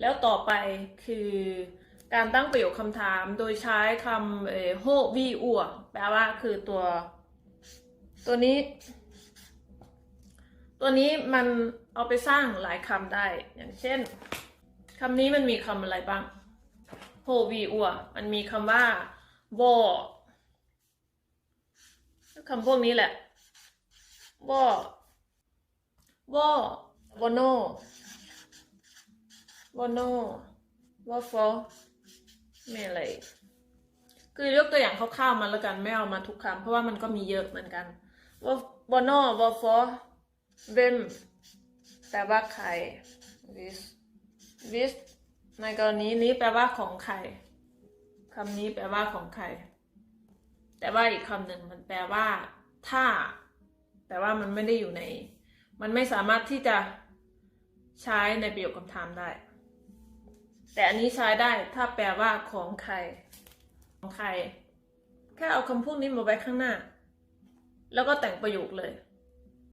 แล้วต่อไปคือการตั้งประโยคคำถามโดยใช้คำเอโฮวีอัวแปลว่าคือตัว ตัวนี้ ตัวนี้มันเอาไปสร้างหลายคำได้ อย่างเช่นคำนี้มันมีคำอะไรบ้างโฮวีอัวมันมีคำว่าวอคำพวกนี้แหละวอวอวโน วอโนวอฟอไม่อะไรคือยกตัวอย่างคร่าวๆมาแล้วกันไม่เอามาทุกคำเพราะว่ามันก็มีเยอะเหมือนกันวอวอโนวอฟอเวมแปลว่าใคร this this ในกรณีนี้แปลว่าของใครคำนี้แปลว่าของใคร แต่ว่าอีกคำหนึ่งมันแปลว่า ถ้า แต่ว่ามันไม่ได้อยู่ใน มันไม่สามารถที่จะใช้ในประโยคคำถามได้ แต่อันนี้ใช้ได้ถ้าแปลว่าของใครของใคร แค่เอาคำพูดนี้มาไว้ข้างหน้า แล้วก็แต่งประโยคเลย